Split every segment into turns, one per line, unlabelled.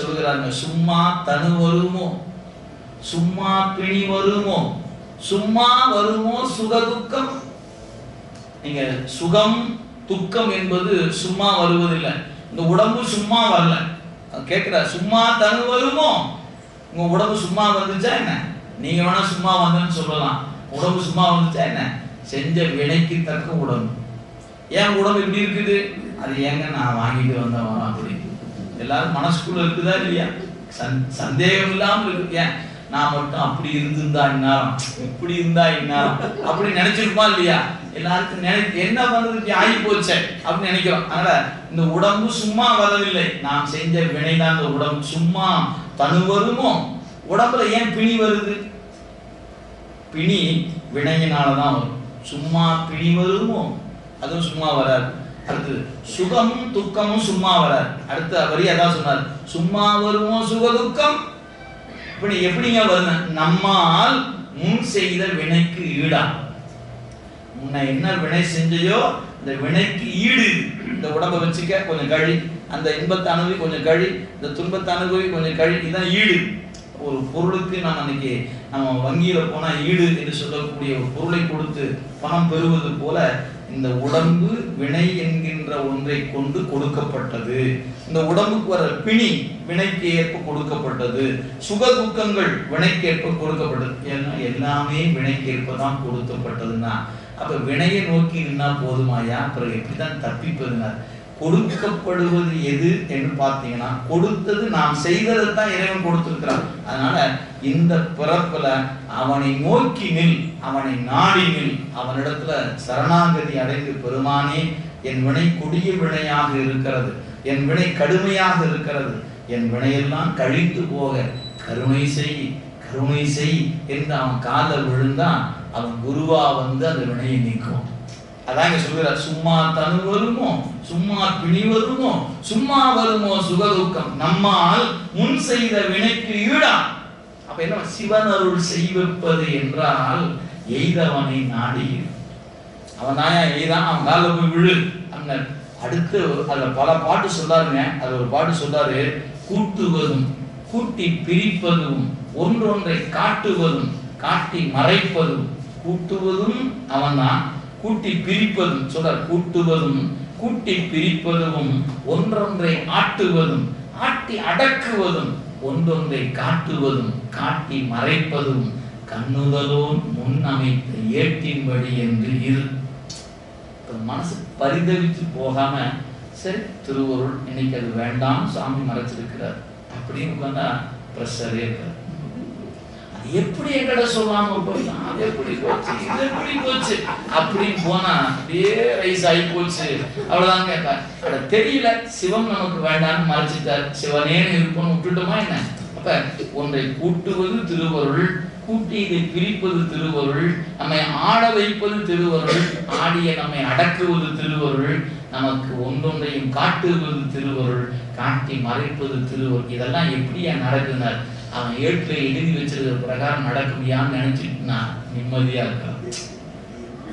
சொல்கிறாங்க சும்மா தனு வருமோ சும்மா பிணி வருமோ சும்மா வருமோ சுக துக்கம் நீங்க சுகம் துக்கம் என்பது சும்மா வருவதில்லை. இந்த உடம்பு சும்மா வரல. கேட்கிற சும்மா தனு வருமோ உங்க உடம்பு சும்மா வந்துச்சா என்ன? நீங்க வேணா சும்மா வந்தேன்னு சொல்லலாம். உடம்பு சும்மா வந்துச்சா என்ன? செஞ்ச வினைக்கு தக்க உடம்பு. ஏன் உடம்பு இப்படி இருக்குது? அது ஏங்க நான் வாங்கிட்டு வந்தேன் அப்படின்னு எல்லாரும் மனசுக்குள்ள இருக்குதா இல்லையா? சந்தேகம் இல்லாமல் இருக்கு. ஏன்? நான் மட்டும் அப்படி இருந்திருந்தா இந்நேரம்? எப்படி இருந்தா இந்நேரம்? அப்படி நினைச்சிருப்பா இல்லையா? எல்லாருக்கும் நினை என்ன பண்றதுக்கு ஆகி போச்சே அப்படின்னு நினைக்கிறோம். அதனால இந்த உடம்பு சும்மா வரவில்லை. நாம் செஞ்ச வினைதான் இந்த உடம்பு. சும்மா தனு வருமோ? உடம்புல ஏன் பிணி வருது? பிணி வினையினாலதான் வரும். சும்மா பிணி வருமோ? அதுவும் சும்மா வராது. அடுத்து சுகமும் துக்கமும் சும்மா வராது. அடுத்த வரி அதான் சொன்னார். சும்மா வருமோ சுக துக்கம்? இப்படி எப்படிங்க வரும் நம்மால் முன் செய்த வினைக்கு ஈடா. முன்ன என்ன வினை செஞ்சையோ இந்த வினைக்கு ஈடு. இந்த உடம்பை வச்சுக்க கொஞ்சம் கழி அந்த இன்பத்தை அனுபவி கொஞ்சம் கழி இந்த துன்பத்தை அனுபவி கொஞ்சம் கழி இதுதான் ஈடு. ஒரு பொருளுக்கு நான் அன்னைக்கு நம்ம வங்கியில போனா ஈடு என்று சொல்லக்கூடிய ஒரு பொருளை கொடுத்து பணம் பெறுவது போல இந்த உடம்பு வினை என்கின்ற ஒன்றை கொண்டு கொடுக்கப்பட்டது. இந்த உடம்புக்கு வர பிணி வினைக்கு ஏற்ப கொடுக்கப்பட்டது. சுக துக்கங்கள் வினைக்கு ஏற்ப கொடுக்கப்பட்டது. ஏன்னா எல்லாமே வினைக்கு ஏற்ப தான் கொடுக்கப்பட்டதுன்னா. அப்ப வினையை நோக்கி நின்னா போதுமாயா பிறகு எப்படிதான் தப்பிப்பதுனா கொடுக்கப்படுவது எது என்று பார்த்தீங்கன்னா கொடுத்தது நாம் செய்ததை தான் இறைவன் கொடுத்திருக்கிறான். அதனால இந்த பிறப்புல அவனை நோக்கி நில் அவனை நாடி நில். அவனிடத்துல சரணாகதி அடைந்து பெருமானே என் வினை கொடிய வினையாக இருக்கிறது என் வினை கடுமையாக இருக்கிறது. என் வினையெல்லாம் கழித்து போக கருணை செய் கருணை செய் என்று அவன் காலில் விழுந்தான். அவன் குருவா வந்து அந்த வினையை நீக்கும். அதான் இங்க சொல்கிறார் சும்மா தனு வருமோ சும்மா பிணி வருமோ சும்மா வருமோ சுகதுக்கம். நம்மால் முன் செய்த வினைக்கு ஈடான் அப்ப என்ன சிவன் அருள் செய்விப்பது என்றால் எய்தவனை நாடி அவன் தான் எய்தான் அவன் காலில் போய் விழு அந்த அடுத்து அதுல பல பாட்டு சொல்லாருங்க அது ஒரு பாட்டு சொல்லாரு கூட்டுவதும் கூட்டி பிரிப்பதும் ஒன்றொன்றை காட்டுவதும் காட்டி மறைப்பதும் கூட்டுவதும் அவன்தான் கூட்டி பிரிப்பதும் சொல்ற கூட்டுவதும் கூட்டி பிரிப்பதும் ஒன்றொன்றை ஆட்டுவதும் ஆட்டி அடக்குவதும் ஒன்றொன்றை காட்டுவதும் காட்டி மறைப்பதும் கண்ணுதலோன் முன் அமைத்த ஏட்டின்படி என்று இரு. மனசு பரிதவித்து போகாம சரி திருவருள் இன்னைக்கு அது வேண்டாம் சாமி மறைச்சிருக்கிறார். அப்படின்னு உட்காந்தா ப்ரெஷரே இருக்காது. அது எப்படி எங்கட சொல்லாம போயிடலாம் அது எப்படி போச்சு? இது எப்படி போச்சு? அப்படின்னு போனா அப்படியே ரைஸ் ஆகி போச்சு. அவ்வளவுதான் கேட்பேன் தெரியல சிவம் நமக்கு வேண்டாம்னு மறைச்சிட்டார். சிவனேன்னு இருப்போம்னு விட்டுட்டோமா என்ன? அப்ப ஒன்றை கூட்டுவது திருவருள் கூட்டி இதை பிரிப்பது திருவருள் நம்மை ஆட வைப்பது திருவருள் ஆடிய நம்மை அடக்குவது திருவருள் நமக்கு ஒன்றொன்றையும் காட்டுவது திருவருள் காட்டி மறைப்பது திருவருள். இதெல்லாம் எப்படியா நடக்குனார் அவன் ஏட்டில் எழுதி வச்சிருக்கிற பிரகாரம் நடக்குமியான்னு நினைச்சிட்டு நான் நிம்மதியா இருக்கலாம்.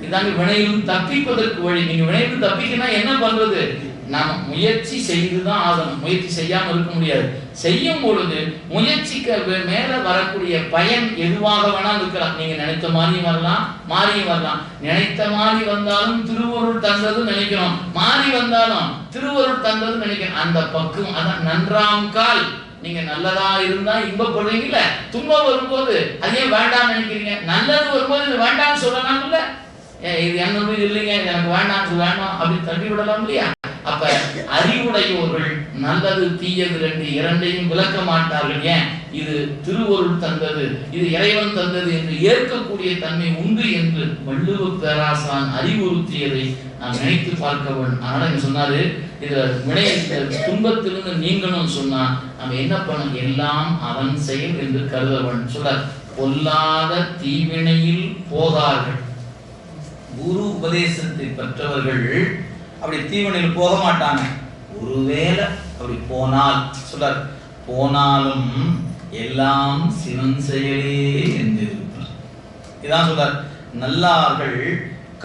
இதாங்க வினையிலும் தப்பிப்பதற்கு வழி. நீங்க வினையிலும் தப்பிக்கனா என்ன பண்றது? நாம் முயற்சி செய்துதான் ஆகணும். முயற்சி செய்யாம இருக்க முடியாது. செய்யும் பொழுது முயற்சிக்கு மேல வரக்கூடிய பயன் எதுவாக வேணா இருக்கலாம். நீங்க நினைத்த மாதிரியும் வரலாம் மாறியும் வரலாம். நினைத்த மாதிரி வந்தாலும் திருவருள் தந்தது நினைக்கிறோம் மாறி வந்தாலும் திருவருள் தந்தது நினைக்கிறோம் அந்த பக்குவம் அதான் நன்றாம் கால். நீங்க நல்லதா இருந்தா இன்பப்படுறீங்கல்ல துன்பம் வரும்போது அது ஏன் வேண்டாம்னு நினைக்கிறீங்க. நல்லது வரும்போது இது வேண்டாம்னு சொல்லலாம்ல? ஏன் இது என்னது இல்லைங்க. இது எனக்கு வேண்டாம் இது வேண்டாம். அப்படி தள்ளி விடலாம் இல்லையா அப்ப அறிவுடையோர்கள் நல்லது தீயது ரெண்டு இரண்டையும் விளக்க மாட்டார்கள். ஏன்? இது திருவருள் தந்தது. இது இறைவன் தந்தது என்று ஏற்கக்கூடிய தன்மை உண்டு என்று வள்ளுவ பேராசான் அறிவுறுத்தியதை நாம் நினைத்து பார்க்க வேண்டும். அதனால இங்க சொன்னாரு இதுல வினை துன்பத்திலிருந்து நீங்கணும்னு சொன்னா நம்ம என்ன பண்ணணும்? எல்லாம் அவன் செயல் என்று கருத வேண்டும். சொல்ல பொல்லாத தீவினையில் போகார்கள் குரு உபதேசத்தை பெற்றவர்கள் அப்படி தீவனையில் போக மாட்டாங்க ஒருவேளை அப்படி போனால் சொல்றார் போனாலும் எல்லாம் சிவன் செயலே என்றிருப்பார் இதான் சொல்றார் நல்லார்கள்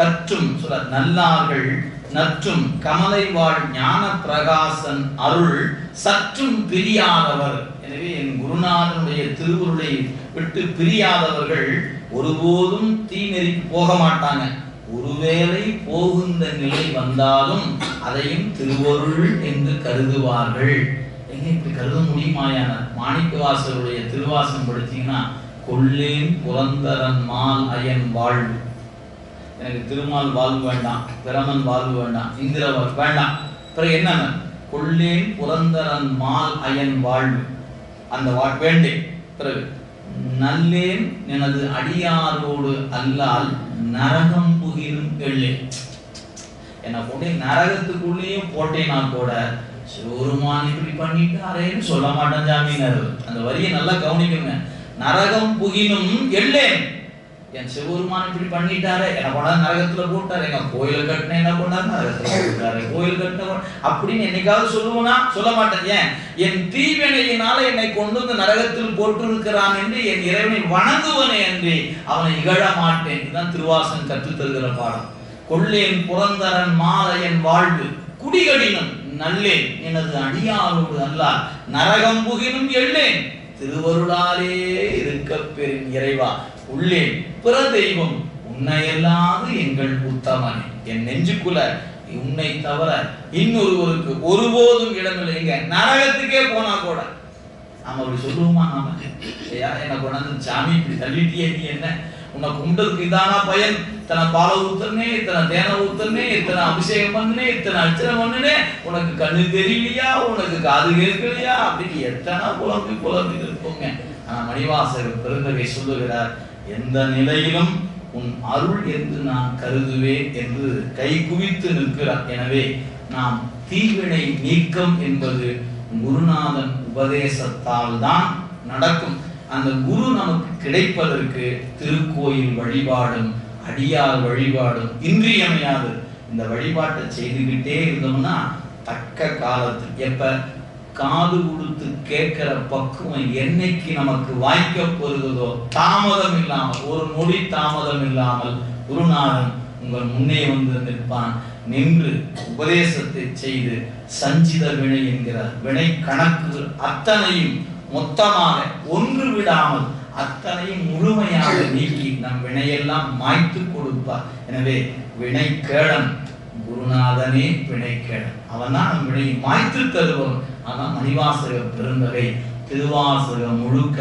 கற்றும் சொல்றார் நல்லார்கள் நற்றும் கமலை வாழ் ஞான பிரகாசன் அருள் சற்றும் பிரியாதவர். எனவே என் குருநாதனுடைய திருவுருளை விட்டு பிரியாதவர்கள் ஒருபோதும் தீநெறி போக மாட்டாங்க. ஒருவேளை போகின்ற நிலை வந்தாலும் அதையும் திருவருள் என்று கருதுவார்கள். எங்க இப்படி கருத முடியுமாயான மாணிக்கவாசருடைய திருவாசம் படிச்சீங்கன்னா கொள்ளேன் புலந்தரன் மால் அயன் வாழ்வு. எனக்கு திருமால் வாழ்வு வேண்டாம் பிரமன் வாழ்வு வேண்டாம் இந்திரவர் வேண்டாம். பிறகு என்னென்ன? கொள்ளேன் புலந்தரன் மால் அயன் வாழ்வு. அந்த வா வேண்டேன் பிறகு நல்லேன் எனது அடியாரோடு அல்லால் நரகம் புகிலும் எள்ளேன் என்னை போட்டு நரகத்துக்குள்ளேயும் போட்டேனா கூட சிவருமான் இப்படி பண்ணிட்டாரேன்னு சொல்ல மாட்டேன் ஜாமீனர். அந்த வரியை நல்லா கவனிக்குங்க நரகம் புகினும் எள்ளேன். என் சிவபெருமான் இப்படி பண்ணிட்டாரு. என்ன கொண்டாந்து நரகத்துல போட்டாரு. எங்க கோயில் கட்டின என்ன கொண்டாந்து நரகத்துல போட்டாரு. கோயில் கட்டின அப்படின்னு என்னைக்காவது சொல்லுவனா சொல்ல மாட்டேன். ஏன்? என் தீவினையினால என்னை கொண்டு வந்து நரகத்தில் போட்டிருக்கிறான் என்று என் இறைவனை வணங்குவனே என்று அவனை இகழ மாட்டேன் இதுதான் திருவாசன் கற்றுத் தருகிற பாடம். கொள்ளேன் புறந்தரன் மாலையன் வாழ்வு குடிகடினும் நல்லேன். எனது அடியாரோடு அல்லால் நரகம் புகினும் எள்ளேன். திருவருளாலே இருக்க பெறும் இறைவா. உள்ளே பிற தெய்வம் உன்னையல்லாது எங்கள் உத்தமன். என் நெஞ்சுக்குள்ள உன்னை தவிர இன்னொருவருக்கு ஒருபோதும் இடமில்லை. எங்க? நரகத்துக்கே போனா கூட. நாம அப்படி சொல்லுவோமா நாம? ஐயா என்ன கொண்டாந்து சாமி இப்படி தள்ளிட்டியே நீ என்ன? உனக்கு கும்பிட்டதுக்கு இதானா பயன்? இத்தனை பால ஊத்தனே இத்தனை தேனை ஊத்தனே இத்தனை அபிஷேகம் பண்ணனே இத்தனை அர்ச்சனை பண்ணனே உனக்கு கண்ணு தெரியலையா? உனக்கு காது கேட்கலையா? அப்படின்னு எத்தனை புலம்பி புலம்பி இருப்போங்க ஆனா மணிவாசகர் பிறந்தவை சொல்லுகிறார் எந்த நிலையிலும் உன் அருள் என்று நான் கருதுவேன் என்று கை குவித்து நிற்கிறார். எனவே நாம் தீவினை நீக்கம் என்பது குருநாதன் உபதேசத்தால் தான் நடக்கும். அந்த குரு நமக்கு கிடைப்பதற்கு திருக்கோயில் வழிபாடும் அடியார் வழிபாடும் இன்றியமையாது. இந்த வழிபாட்டை செய்துக்கிட்டே இருந்தோம்னா தக்க காலத்தில் எப்ப? காது கொடுத்து கேட்கிற பக்குவம் என்னைக்கு நமக்கு வாய்க்க போகிறதோ தாமதம் இல்லாமல் ஒரு நொடி தாமதம் இல்லாமல் குருநாதன் உங்கள் முன்னே வந்து நிற்பான். நின்று உபதேசத்தை செய்து சஞ்சித வினை என்கிற வினை கணக்கு அத்தனையும் மொத்தமாக ஒன்று விடாமல் அத்தனையும் முழுமையாக நீக்கி நம் வினையெல்லாம் மாய்த்து கொடுப்பார். எனவே வினை கேடன் குருநாதனே வினை கேடன் அவன் தான் நம் வினையை மாய்த்து தருவன் அதான் மணிவாசக பெருந்தகை திருவாசகம் முழுக்க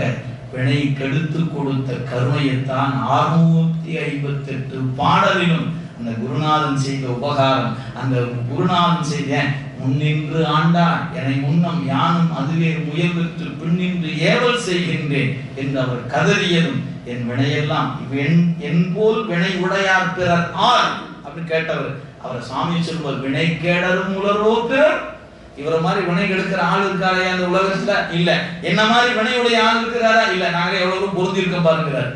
வினை கெடுத்து கொடுத்த கருணையைத்தான் அறுநூத்தி ஐம்பத்தி எட்டு பாடலிலும் அந்த குருநாதன் செய்த உபகாரம் அந்த குருநாதன் செய்த முன்னின்று ஆண்டான். என்னை முன்னம் யானும் அதுவே முயல்விற்று பின்னின்று ஏவல் செய்கின்றேன் என்று அவர் கதறியதும் என் வினையெல்லாம் என் என் போல் வினை உடையார் பிறர் ஆர் அப்படின்னு கேட்டவர். அவர் சாமி சொல்வார் வினை கேடரும் உலரோ பிறர் இவரை மாதிரி வினை எடுக்கிற ஆள் இருக்காரே அந்த உலகத்துல? இல்ல. என்ன மாதிரி வினையுடைய ஆள் இருக்கிறாரா? இல்ல. நாங்க எவ்வளவு பொருந்திருக்க பாருங்கிறார்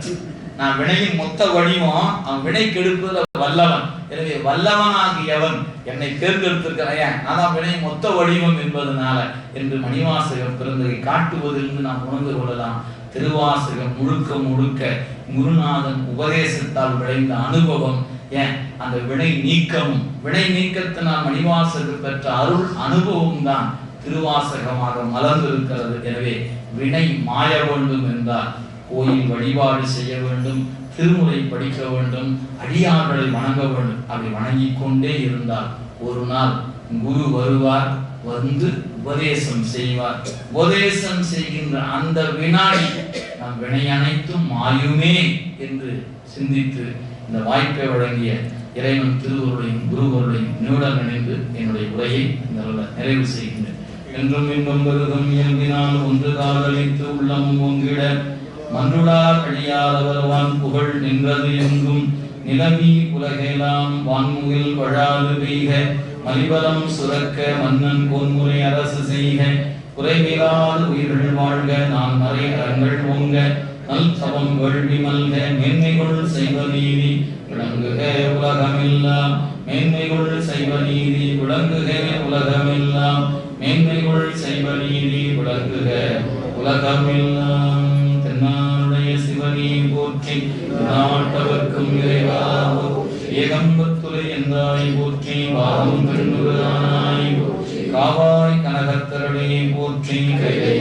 நான் வினையின் மொத்த வடிவம் அவன் வினை கெடுப்பதில் வல்லவன். எனவே வல்லவன் ஆகியவன் என்னை தேர்ந்தெடுத்திருக்கிறான். நான் தான் வினையின் மொத்த வடிவம் என்பதனால என்று மணிவாசகம் பிறந்ததை காட்டுவதிலிருந்து நாம் உணர்ந்து கொள்ளலாம். திருவாசகம் முழுக்க முழுக்க குருநாதன் உபதேசத்தால் விளைந்த அனுபவம். ஏன்? அந்த வினை நீக்கமும் வினை நீக்கத்தினால் மணிவாசகம் பெற்ற அருள் அனுபவம் தான் திருவாசகமாக மலர்ந்திருக்கிறது. எனவே வினை மாய வேண்டும் என்றால் கோயில் வழிபாடு செய்ய வேண்டும் திருமுறை படிக்க வேண்டும் அடியார்களை வணங்க வேண்டும். அப்படி வணங்கி கொண்டே இருந்தார் ஒரு நாள் குரு வருவார் வந்து உபதேசம் செய்வார். உபதேசம் செய்கின்ற அந்த வினாடி நம் வினை அனைத்தும் மாயுமே என்று சிந்தித்து இந்த வாய்ப்பை வழங்கிய இறைவன் திருவருளையும் குருவருளையும் நிமிடம் நினைந்து என்னுடைய உரையை நிறைவு செய்கின்றேன். என்றும் இன்னும் பெருதும் இயல்பினால் ஒன்று காதலித்து உள்ளமும் ஒங்கிட மன்றுடார் அழியாதவர் வான் புகழ் நின்றது எங்கும். நிலவி உலகெல்லாம் வான்முகில் வழாது பெய்க. மலிபலம் சுரக்க மன்னன் பொன்முறை அரசு செய்க. குறைவிலாது உயிர்கள் வாழ்க நான் மறை அறங்கள் ஓங்க. நல் சபம் வேள்வி மல்க மேன்மைகள் செய்வ நீதி விளங்குக உலகமெல்லாம். மேன்மைகள் செய்வ நீதி விளங்குக உலகமெல்லாம். மேன்மைகள் செய்வ நீதி விளங்குக உலகமெல்லாம். சிவனி போற்றி நாட்டவர்க்கும் இறைவா ஏகம்பத்துரை என் எந்தாய் போற்றி பாவம் பெண்ணுகிறானாய் காவாய் கனகத்தரளே போற்றி கைலை